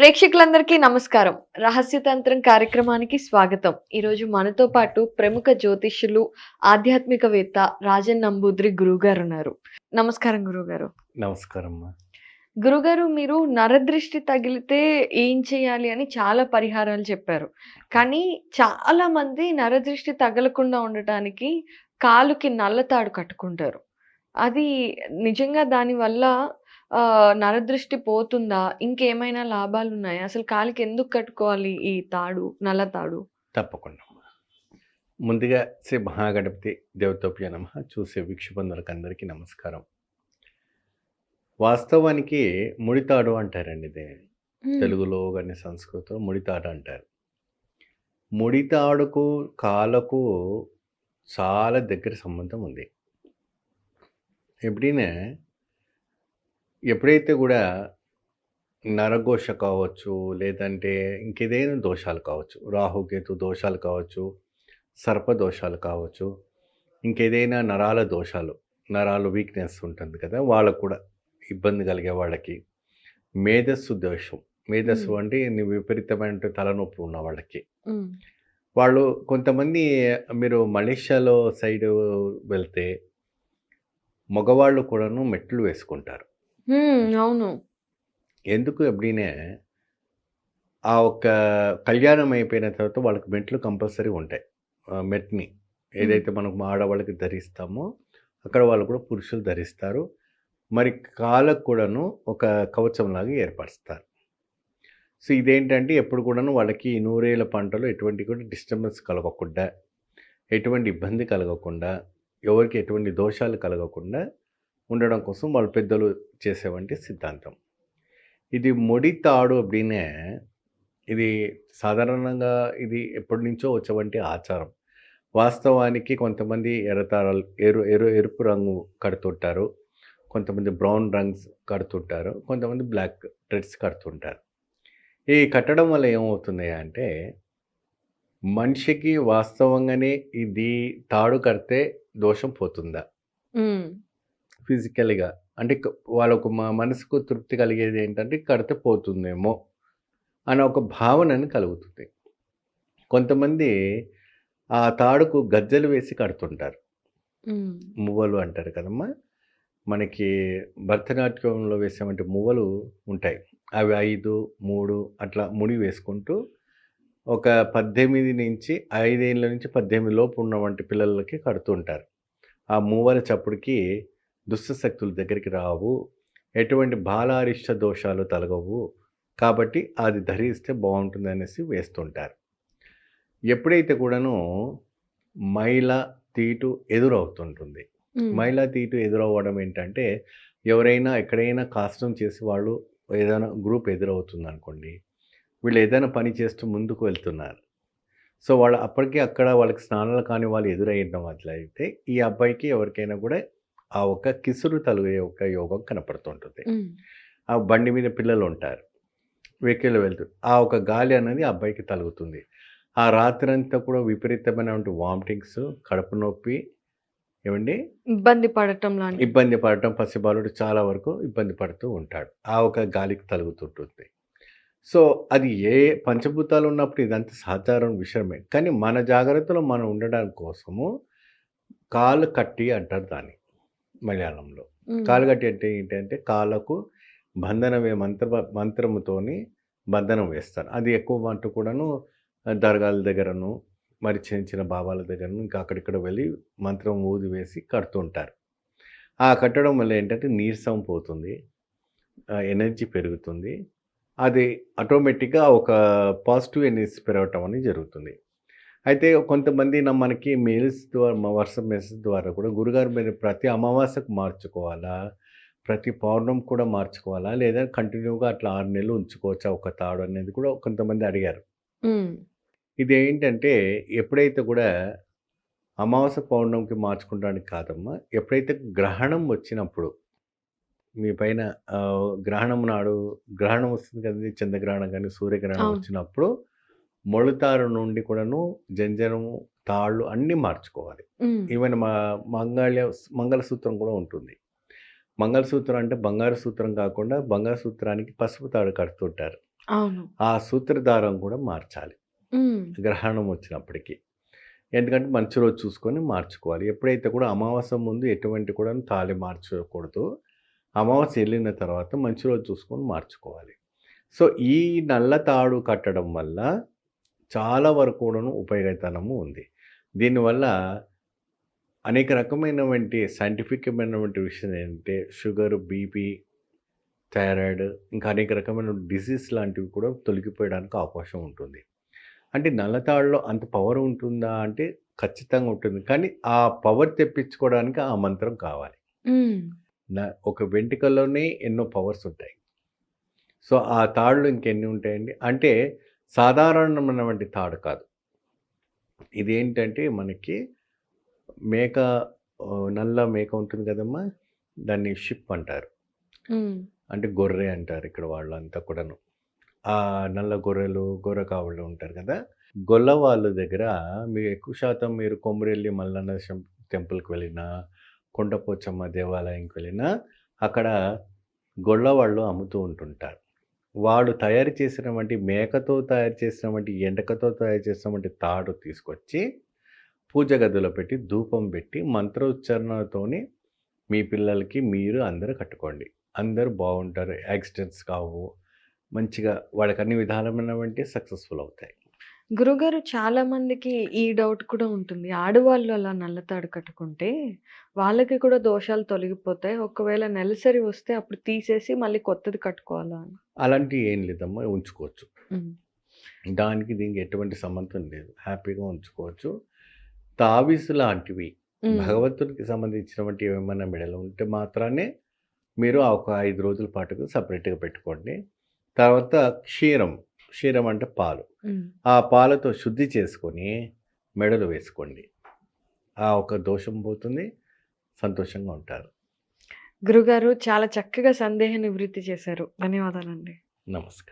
ప్రేక్షకులందరికీ నమస్కారం. రహస్యతంత్రం కార్యక్రమానికి స్వాగతం. ఈరోజు మనతో పాటు ప్రముఖ జ్యోతిష్యులు ఆధ్యాత్మికవేత్త రాజన్ నంబూద్రి గురుగారు ఉన్నారు నమస్కారం గురుగారు. నమస్కారం గురుగారు మీరు నరదృష్టి తగిలితే ఏం చేయాలి అని చాలా పరిహారాలు చెప్పారు. కానీ చాలా మంది నరదృష్టి తగలకుండా ఉండటానికి కాలుకి నల్లతాడు కట్టుకుంటారు. అది నిజంగా దానివల్ల నరదృష్టి పోతుందా? ఇంకేమైనా లాభాలు ఉన్నాయా అసలు కాలికి ఎందుకు కట్టుకోవాలి ఈ తాడు నల్ల తాడు? తప్పకుండా. ముందుగా శ్రీ మహాగణపతి దేవతోప్య నమ. చూసే వీక్షబంధులకు అందరికీ నమస్కారం. వాస్తవానికి ముడితాడు అంటారండి ఇది. తెలుగులో కానీ సంస్కృతంలో ముడితాడు అంటారు. ముడితాడుకు కాలకు చాలా దగ్గర సంబంధం ఉంది. ఎప్పుడైనా ఎప్పుడైతే కూడా నరఘోష కావచ్చు లేదంటే ఇంకేదైనా దోషాలు కావచ్చు రాహుకేతు దోషాలు కావచ్చు సర్ప దోషాలు కావచ్చు ఇంకేదైనా నరాల దోషాలు నరాలు వీక్నెస్ ఉంటుంది కదా వాళ్ళకు కూడా ఇబ్బంది కలిగే వాళ్ళకి మేధస్సు దోషం. మేధస్సు. అంటే ని- విపరీతమైన తలనొప్పి ఉన్న వాళ్ళకి. వాళ్ళు కొంతమంది మీరు మలేషియాలో సైడ్ వెళ్తే మగవాళ్ళు కూడాను మెట్లు వేసుకుంటారు. అవును. ఎందుకు ఎప్పుడైనా ఆ ఒక్క కళ్యాణం అయిపోయిన తర్వాత వాళ్ళకి మెట్లు కంపల్సరీ ఉంటాయి. మెట్ని ఏదైతే మనకు ఆడవాళ్ళకి ధరిస్తామో అక్కడ వాళ్ళు కూడా పురుషులు ధరిస్తారు. మరి కాళ్ళకు కూడాను ఒక కవచంలాగా ఏర్పరుస్తారు. సో ఇదేంటంటే ఎప్పుడు కూడాను వాళ్ళకి నూరేళ్ళ పంటలు ఎటువంటి కూడా డిస్టర్బెన్స్ కలగకుండా ఎటువంటి ఇబ్బంది కలగకుండా ఎవరికి ఎటువంటి దోషాలు కలగకుండా ఉండడం కోసం వాళ్ళ పెద్దలు చేసేవంటి సిద్ధాంతం. ఇది మొడి తాడు అప్పుడినే ఇది సాధారణంగా ఇది ఎప్పటి నుంచో వచ్చేవంటి ఆచారం. వాస్తవానికి కొంతమంది ఎర్రతారాలు ఎరు ఎరు ఎరుపు రంగు కడుతుంటారు కొంతమంది బ్రౌన్ రంగ్స్ కడుతుంటారు కొంతమంది బ్లాక్ డ్రెస్ కడుతుంటారు. ఈ కట్టడం వల్ల ఏమవుతుంది అంటే మనిషికి వాస్తవంగానే ఇది తాడు కడితే దోషం పోతుందా? ఫిజికల్గా. అంటే వాళ్ళకు మా మనసుకు తృప్తి కలిగేది ఏంటంటే కడితే పోతుందేమో అనే ఒక భావనని కలుగుతుంది. కొంతమంది ఆ తాడుకు గజ్జలు వేసి కడుతుంటారు. మువ్వలు అంటారు కదమ్మా. మనకి భరతనాట్యంలో వేసేవంటి మువ్వలు ఉంటాయి. అవి ఐదు మూడు అట్లా ముడి వేసుకుంటూ ఒక పద్దెనిమిది నుంచి ఐదేళ్ళ నుంచి పద్దెనిమిది లోపు ఉన్నవంటి పిల్లలకి కడుతుంటారు. ఆ మూవల చప్పుడుకి దుష్ట శక్తుల దగ్గరికి రావు. ఎటువంటి బాలారిష్ట దోషాలు తలగవు. కాబట్టి అది ధరిస్తే బాగుంటుంది అనేసి వేస్తుంటారు. ఎప్పుడైతే కూడాను మైల తీటు ఎదురవుతుంటుంది. మైలా తీటు ఎదురవ్వడం ఏంటంటే ఎవరైనా ఎక్కడైనా కాస్టం చేసి వాళ్ళు ఏదైనా గ్రూప్ ఎదురవుతుంది అనుకోండి వీళ్ళు ఏదైనా పని చేస్తూ ముందుకు వెళ్తున్నారు. సో వాళ్ళు అప్పటికే అక్కడ వాళ్ళకి స్నానాలు కాని వాళ్ళు ఎదురయ్యడం అట్లయితే ఈ అబ్బాయికి ఎవరికైనా కూడా ఆ ఒక్క కిసురు తలుగే ఒక యోగం కనపడుతుంటుంది. ఆ బండి మీద పిల్లలు ఉంటారు. వెహికల్ వెళ్తారు ఆ ఒక గాలి అనేది అబ్బాయికి తలుగుతుంది. ఆ రాత్రి అంతా కూడా విపరీతమైనటువంటి వామిటింగ్స్ కడుపు నొప్పి ఏమండి? ఇబ్బంది పడటం లాంటి ఇబ్బంది పడటం పసిబాలుడు చాలా వరకు ఇబ్బంది పడుతూ ఉంటాడు. ఆ ఒక గాలికి తలుగుతుంటుంది. సో అది ఏ పంచభూతాలు ఉన్నప్పుడు ఇదంతా సాధారణ విషయమే. కానీ మన జాగ్రత్తలో మనం ఉండడానికి కోసము కాలు కట్టి అంటారు దాన్ని మలయాళంలో. కాలు కట్టి అంటే ఏంటంటే కాళ్ళకు బంధనమే మంత్ర మంత్రముతోని బంధనం వేస్తారు. అది ఎక్కువ మంటూ కూడాను దర్గాల దగ్గరను మరి చిన్న చిన్న బాబాల దగ్గరను ఇంకా అక్కడిక్కడ వెళ్ళి మంత్రం ఊది వేసి కడుతుంటారు ఆ కట్టడం వల్ల ఏంటంటే నీరసం పోతుంది ఎనర్జీ పెరుగుతుంది అది ఆటోమేటిక్గా ఒక పాజిటివ్ ఎనర్జీ పెరగటం అనేది జరుగుతుంది. అయితే కొంతమంది నా మనకి మెయిల్స్ ద్వారా మా వాట్సాప్ మెసేజ్ ద్వారా కూడా గురుగారు మీరు ప్రతి అమావాస్యకు మార్చుకోవాలా? ప్రతి పౌర్ణం కూడా మార్చుకోవాలా? లేదా కంటిన్యూగా అట్లా ఆరు నెలలు ఉంచుకోవచ్చా? ఒక తాడు అనేది కూడా కొంతమంది అడిగారు. ఇది ఏంటంటే ఎప్పుడైతే కూడా అమావాస్య పౌర్ణమికి మార్చుకోవడానికి కాదమ్మా ఎప్పుడైతే గ్రహణం వచ్చినప్పుడు మీ పైన గ్రహణం నాడు గ్రహణం వస్తుంది కదండి చంద్రగ్రహణం కానీ సూర్యగ్రహణం. వచ్చినప్పుడు మొళతారు నుండి కూడాను జంజనము తాళ్ళు అన్నీ మార్చుకోవాలి ఈవెన్ మా మంగళ మంగళసూత్రం కూడా ఉంటుంది మంగళసూత్రం అంటే బంగారు సూత్రం కాకుండా బంగారు సూత్రానికి పసుపు తాడు కడుతుంటారు. ఆ సూత్రధారం కూడా మార్చాలి. గ్రహణం వచ్చినప్పటికి. ఎందుకంటే మంచి రోజు చూసుకొని మార్చుకోవాలి. ఎప్పుడైతే కూడా అమావాస్య ముందు ఎటువంటి కూడా తాళి మార్చకూడదు. అమావాస్య వెళ్ళిన తర్వాత మంచి రోజు చూసుకొని మార్చుకోవాలి. సో, ఈ నల్ల తాడు కట్టడం వల్ల చాలా వరకు కూడాను ఉపయోగతనము ఉంది. దీనివల్ల అనేక రకమైనటువంటి సైంటిఫికమైనటువంటి విషయం ఏంటంటే షుగర్, బీపీ, థైరాయిడ్ ఇంకా అనేక రకమైన డిసీజ్ లాంటివి కూడా తొలగిపోయడానికి అవకాశం ఉంటుంది. అంటే నల్ల తాడులో అంత పవర్ ఉంటుందా అంటే ఖచ్చితంగా ఉంటుంది. కానీ ఆ పవర్ తెప్పించుకోవడానికి ఆ మంత్రం కావాలి. న ఒక వెంట్రుకలోనే ఎన్నో పవర్స్ ఉంటాయి. సో, ఆ తాడులో ఇంకెన్ని ఉంటాయండి? అంటే సాధారణమైనటువంటి తాడు కాదు. ఇదేంటంటే మనకి మేక నల్ల మేక ఉంటుంది కదమ్మా! దాన్ని షిప్ అంటారు. అంటే గొర్రె అంటారు ఇక్కడ వాళ్ళంతా కూడాను. ఆ నల్ల గొర్రెలు, గొర్రె కావళ్ళు ఉంటారు కదా! గొల్లవాళ్ళ దగ్గర మీరు ఎక్కువ శాతం మీరు కొమురెల్లి మల్లన్న టెంపుల్‌కి వెళ్ళినా, కొండపోచమ్మ దేవాలయంకి వెళ్ళినా అక్కడ గొల్లవాళ్ళు అమ్ముతూ ఉంటుంటారు. వాళ్ళు తయారు చేసినటువంటి మేకతో తయారు చేసినటువంటి ఎండకతో తయారు చేసినటువంటి తాడు తీసుకొచ్చి పూజ గదిలో పెట్టి, ధూపం పెట్టి, మంత్రోచ్చారణతోని మీ పిల్లలకి మీరు అందరూ కట్టుకోండి. అందరూ బాగుంటారు యాక్సిడెంట్స్ కావు. మంచిగా వాళ్ళకి అన్ని విధాలమైనవంటి సక్సెస్‌ఫుల్ అవుతాయి. గురుగారు చాలా మందికి ఈ డౌట్ కూడా ఉంటుంది. ఆడవాళ్ళు అలా నల్ల తాడు కట్టుకుంటే వాళ్ళకి కూడా దోషాలు తొలగిపోతాయి. ఒకవేళ నెలసరి వస్తే అప్పుడు తీసేసి మళ్ళీ కొత్తది కట్టుకోవాలా అని? అలాంటివి ఏం లేదమ్మా ఉంచుకోవచ్చు. దానికి దీనికి ఎటువంటి సంబంధం లేదు. హ్యాపీగా ఉంచుకోవచ్చు. తావిసు లాంటివి హ్మ్. భగవంతునికి సంబంధించినటువంటి ఏమన్నా మెడలో ఉంటే మాత్రాన్నే మీరు ఆ ఒక 5 రోజుల పాటుకు సెపరేట్‌గా పెట్టుకోండి. తర్వాత క్షీరం, క్షీరం అంటే పాలు. ఆ పాలతో శుద్ధి చేసుకొని మెడలో వేసుకోండి. ఆ ఒక దోషం పోతుంది. సంతోషంగా ఉంటారు. గురుగారు చాలా చక్కగా సందేహ నివృత్తి చేశారు. ధన్యవాదాలండి. నమస్కారం.